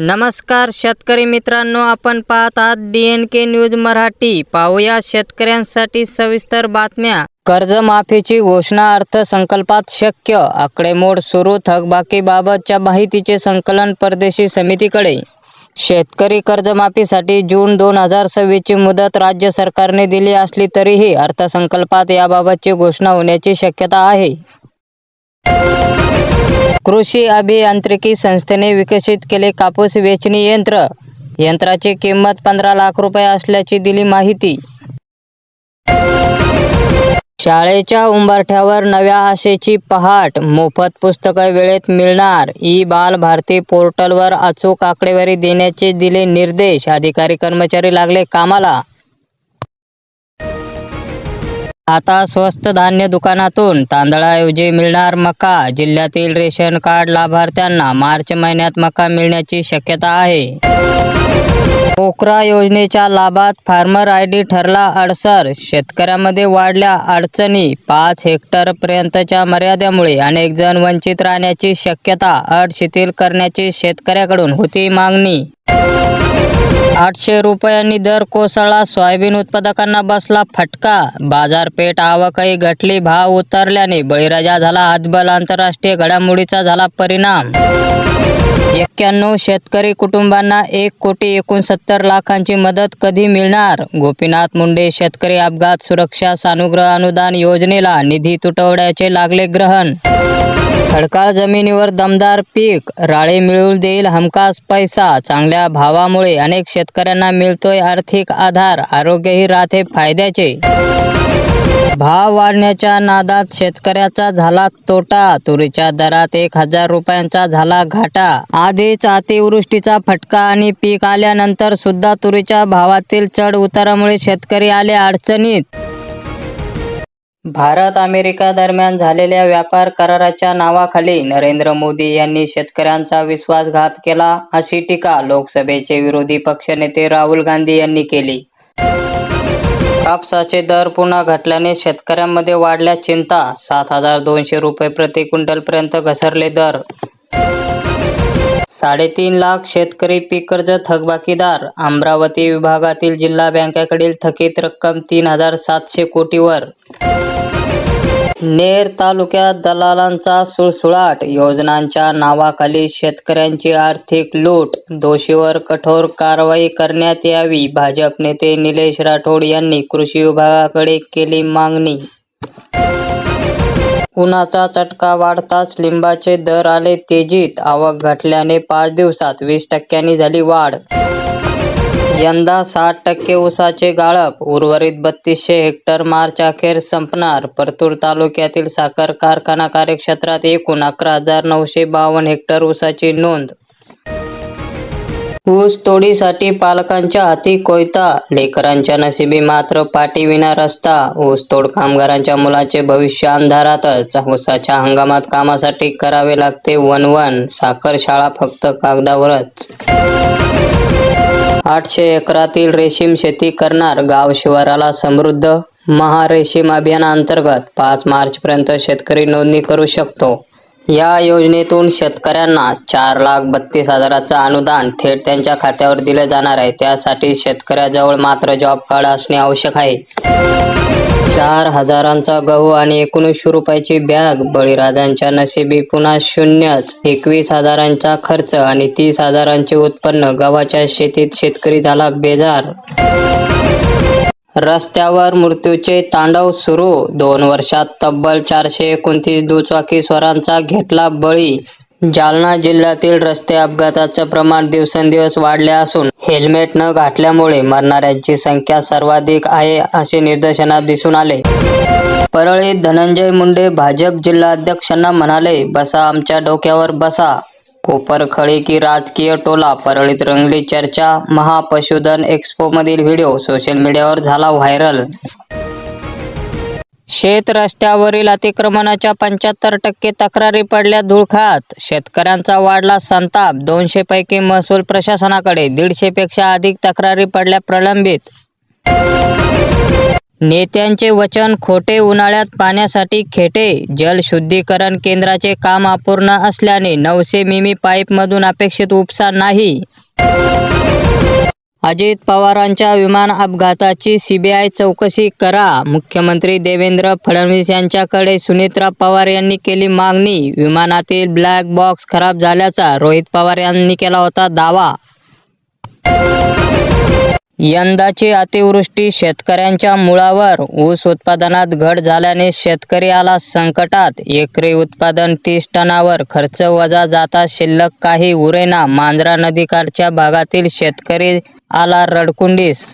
नमस्कार शेतकरी मित्रांनो आपण पाहत आहात D N K news Marathi. पाहूया शेतकऱ्यांसाठी सविस्तर बातम्या. कर्जमाफीची घोषणा अर्थसंकल्पात शक्य. आकडेमोड सुरू. थकबाकीबाबतच्या माहितीचे संकलन परदेशी समितीकडे. शेतकरी कर्जमाफीसाठी जून दोन हजार सव्वीसची मुदत राज्य सरकारने दिली असली तरीही अर्थसंकल्पात याबाबतची घोषणा होण्याची शक्यता आहे. कृषी अभियांत्रिकी संस्थेने विकसित केले कापूस वेचणी यंत्र. यंत्राची किंमत पंधरा लाख रुपये असल्याची दिली माहिती. शाळेच्या उंबरठ्यावर नव्या आशेची पहाट. मोफत पुस्तकं वेळेत मिळणार. ई बाल भारती पोर्टलवर अचूक आकडेवारी देण्याचे दिले निर्देश. अधिकारी कर्मचारी लागले कामाला. आता स्वस्त धान्य दुकानातून तांदळाऐवजी मिळणार मका. जिल्ह्यातील रेशन कार्ड लाभार्थ्यांना मार्च महिन्यात मका मिळण्याची शक्यता आहे. पोकरा योजनेच्या लाभात फार्मर आय डी ठरला अडसर. शेतकऱ्यामध्ये वाढल्या अडचणी. पाच हेक्टर पर्यंतच्या मर्यादेमुळे अनेक जण वंचित राहण्याची शक्यता. अट शिथिल करण्याची शेतकऱ्याकडून होती मागणी. आठशे रुपयांनी दर कोसळला. सोयाबीन उत्पादकांना बसला फटका. बाजारपेठ आवकही घटली. भाव उतरल्याने बळीराजा झाला. हातबल आंतरराष्ट्रीय घडामोडीचा झाला परिणाम. एक्क्याण्णव शेतकरी कुटुंबांना एक कोटी एकोणसत्तर लाखांची मदत कधी मिळणार? गोपीनाथ मुंडे शेतकरी अपघात सुरक्षा सानुग्रह अनुदान योजनेला निधी तुटवड्याचे लागले ग्रहण खडकाळ जमिनीवर दमदार पीक. राळे मिळवून देईल हमखास पैसा. चांगल्या भावामुळे अनेक शेतकऱ्यांना मिळतोय आर्थिक आधार. आरोग्यही राहते फायद्याचे. भाव वाढण्याच्या नादात शेतकऱ्याचा झाला तोटा. तुरीच्या दरात एक हजार रुपयांचा झाला घाटा. आधीच अतिवृष्टीचा फटका आणि पीक आल्यानंतर सुद्धा तुरीच्या भावातील चढ उतारामुळे शेतकरी आले अडचणीत. भारत अमेरिका दरम्यान झालेल्या व्यापार कराराच्या नावाखाली नरेंद्र मोदी यांनी शेतकऱ्यांचा विश्वासघात केला अशी टीका लोकसभेचे विरोधी पक्षनेते राहुल गांधी यांनी केली. कापसाचे दर पुन्हा घटल्याने शेतकऱ्यांमध्ये वाढल्या चिंता सात हजार दोनशे रुपये प्रति क्विंटलपर्यंत घसरले दर. साडेतीन लाख शेतकरी पीक कर्ज थकबाकीदार अमरावती विभागातील जिल्हा बँकेकडील थकीत रक्कम तीन हजार सातशे कोटीवर. नेर तालुक्यात दलालांचा सुळसुळाट योजनांच्या नावाखाली शेतकऱ्यांची आर्थिक लूट दोषीवर कठोर कारवाई करण्यात यावी भाजप नेते निलेश राठोड यांनी कृषी विभागाकडे केली मागणी. उन्हाचा चटका वाढताच लिंबाचे दर आले तेजीत आवक घटल्याने पाच दिवसात वीस टक्क्यांनी झाली वाढ. यंदा साठ टक्के ऊसाचे गाळप उर्वरित बत्तीसशे हेक्टर मार्च अखेर संपणार. परतूर तालुक्यातील साखर कारखाना कार्यक्षेत्रात एकूण अकरा हजार नऊशे बावन्न हेक्टर ऊसाची नोंद. ऊस तोडीसाठी पालकांच्या हाती कोयता लेकरांच्या नशिबी मात्र पाठीविना रस्ता. ऊसतोड कामगारांच्या मुलाचे भविष्य अंधारातच. ऊसाच्या हंगामात कामासाठी करावे लागते वनवन साखर शाळा फक्त कागदावरच. आठशे एकरातील रेशीम शेती करणार गाव शिवाराला समृद्ध महारेशीम अभियानांतर्गत पाच मार्चपर्यंत शेतकरी नोंदणी करू शकतो. या योजनेतून शेतकऱ्यांना चार लाख बत्तीस हजाराचं अनुदान थेट त्यांच्या खात्यावर दिलं जाणार आहे. त्यासाठी शेतकऱ्याजवळ मात्र जॉब कार्ड असणे आवश्यक आहे. चार हजारांचा गहू आणि एकोणीसशे रुपयाची बॅग बळीराजांच्या नशिबी पुन्हा शून्यच एकवीस हजारांचा खर्च आणि तीस हजारांचे उत्पन्न गव्हाच्या शेतीत शेतकरी झाला बेजार. रस्त्यावर मृत्यूचे तांडव सुरू दोन वर्षात तब्बल चारशे एकोणतीस दुचाकी स्वरांचा घेतला बळी जालना जिल्ह्यातील रस्ते अपघाताचं प्रमाण दिवसेंदिवस वाढले असून हेल्मेट न घातल्यामुळे मरणाऱ्यांची संख्या सर्वाधिक आहे असे निदर्शनात दिसून आले. परळीत धनंजय मुंडे भाजप जिल्हाध्यक्षांना म्हणाले बसा आमच्या डोक्यावर बसा. कोपरखळी की राजकीय टोला परळीत रंगली चर्चा महापशुधन एक्स्पोमधील व्हिडिओ सोशल मीडियावर झाला व्हायरल. शेत रस्त्यावरील अतिक्रमणाच्या पंच्याहत्तर टक्के तक्रारी पडल्या धुळखात. शेतकऱ्यांचा वाढला संताप. दोनशे पैकी महसूल प्रशासनाकडे दीडशे पेक्षा अधिक तक्रारी पडल्या प्रलंबित. नेत्यांचे वचन खोटे उन्हाळ्यात पाण्यासाठी खेटे. जलशुद्धीकरण केंद्राचे काम अपूर्ण असल्याने नऊशे मिमी पाईपमधून अपेक्षित उपसा नाही. अजित पवारांच्या विमान अपघाताची सीबीआय चौकशी करा. मुख्यमंत्री देवेंद्र फडणवीस यांच्याकडे सुनेत्रा पवार यांनी केली मागणी. विमानातील ब्लॅक बॉक्स खराब झाल्याचा रोहित पवार यांनी केला होता दावा. यंदाची अतिवृष्टी शेतकऱ्यांच्या मुळावर. ऊस उत्पादनात घट झाल्याने शेतकरी आला संकटात. एकरी उत्पादन तीस टनावर खर्च वजा जाता शिल्लक काही उरेना. मांजरा नदीकाठच्या भागातील शेतकरी आला रडकुंडीस.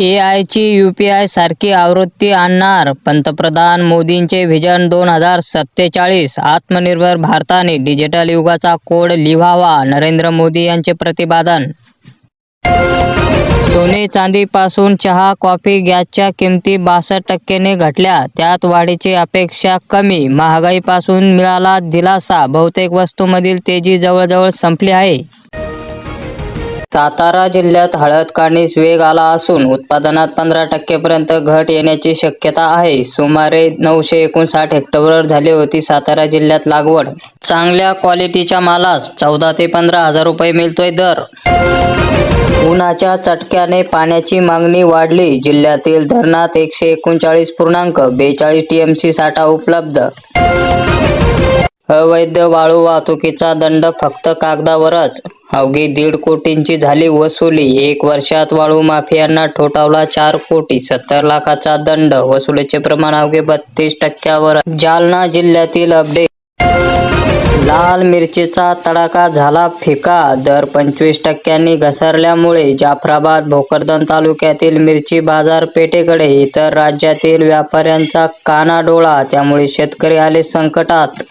ए आयची यू पी आय सारखी आवृत्ती आणणार. पंतप्रधान मोदींचे व्हिजन दोन हजार सत्तेचाळीस. आत्मनिर्भर भारताने डिजिटल युगाचा कोड लिहावा नरेंद्र मोदी यांचे प्रतिपादन. सोने चांदीपासून चहा कॉफी गॅसच्या किमती बासष्ट टक्क्याने घटल्या. त्यात वाढीची अपेक्षा कमी. महागाईपासून मिळाला दिलासा. बहुतेक वस्तूमधील तेजी जवळजवळ संपली आहे. सातारा जिल्ह्यात हळद काढणीस वेग आला असून उत्पादनात पंधरा टक्केपर्यंत घट येण्याची शक्यता आहे. सुमारे नऊशे एकोणसाठ हेक्टरवर झाली होती सातारा जिल्ह्यात लागवड. चांगल्या क्वालिटीच्या मालास चौदा ते पंधरा हजार रुपये मिळतोय दर. उन्हाच्या चटक्याने पाण्याची मागणी वाढली. जिल्ह्यातील धरणात एकशे एकोणचाळीस पूर्णांक बेचाळीस टीएमसी साठा उपलब्ध. अवैध वाळू वाहतुकीचा दंड फक्त कागदावरच. अवघी दीड कोटींची झाली वसुली. एक वर्षात वाळू माफियांना ठोठावला चार कोटी. सत्तर लाखाचा दंड. वसुलीचे प्रमाण अवघे बत्तीस टक्क्यावर. जालना जिल्ह्यातील अपडेट लाल मिरचीचा तडाखा झाला फिका दर पंचवीस टक्क्यांनी घसरल्यामुळे जाफराबाद भोकरदन तालुक्यातील मिरची बाजारपेठेकडे इतर राज्यातील व्यापाऱ्यांचा कानाडोळा त्यामुळे शेतकरी आले संकटात.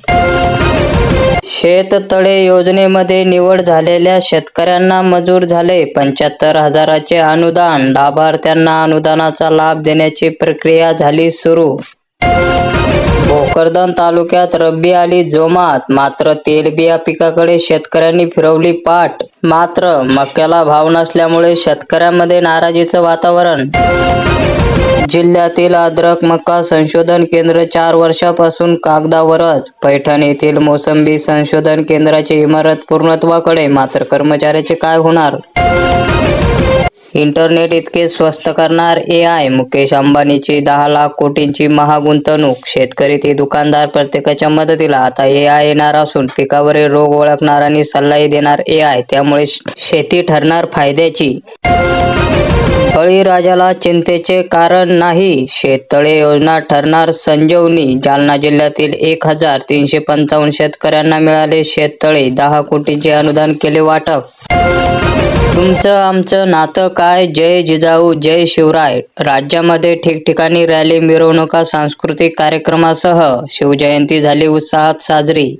शेततळे योजनेमध्ये निवड झालेल्या शेतकऱ्यांना मंजूर झाले पंच्याहत्तर हजाराचे अनुदान लाभार्थ्यांना अनुदानाचा लाभ देण्याची प्रक्रिया झाली सुरू. भोकरदन तालुक्यात रब्बी आली जोमात मात्र तेलबिया पिकाकडे शेतकऱ्यांनी फिरवली पाठ. मात्र मक्याला भाव नसल्यामुळे शेतकऱ्यांमध्ये नाराजीचं वातावरण. जिल्ह्यातील अद्रक मक्का संशोधन केंद्र चार वर्षापासून कागदावरच. पैठण येथील मोसंबी संशोधन केंद्राची इमारत पूर्णत्वाकडे मात्र कर्मचाऱ्याचे काय होणार? इंटरनेट इतके स्वस्त करणार ए आय मुकेश अंबानीची दहा लाख कोटींची महागुंतवणूक. शेतकरी ते दुकानदार प्रत्येकाच्या मदतीला. आता ए आय येणार असून पिकावरील रोग ओळखणार आणि सल्लाही देणार ए आय त्यामुळे शेती ठरणार फायद्याची. बळीराजाला चिंतेचे कारण नाही. शेततळे योजना ठरणार संजीवनी. जालना जिल्ह्यातील एक हजार तीनशे पंचावन्न शेतकऱ्यांना मिळाले शेततळे. दहा कोटींचे अनुदान केले वाटप. तुमचं आमचं नातं काय? जय जिजाऊ जय शिवराय. राज्यामध्ये ठिकठिकाणी रॅली मिरवणुका सांस्कृतिक कार्यक्रमासह शिवजयंती झाली उत्साहात साजरी.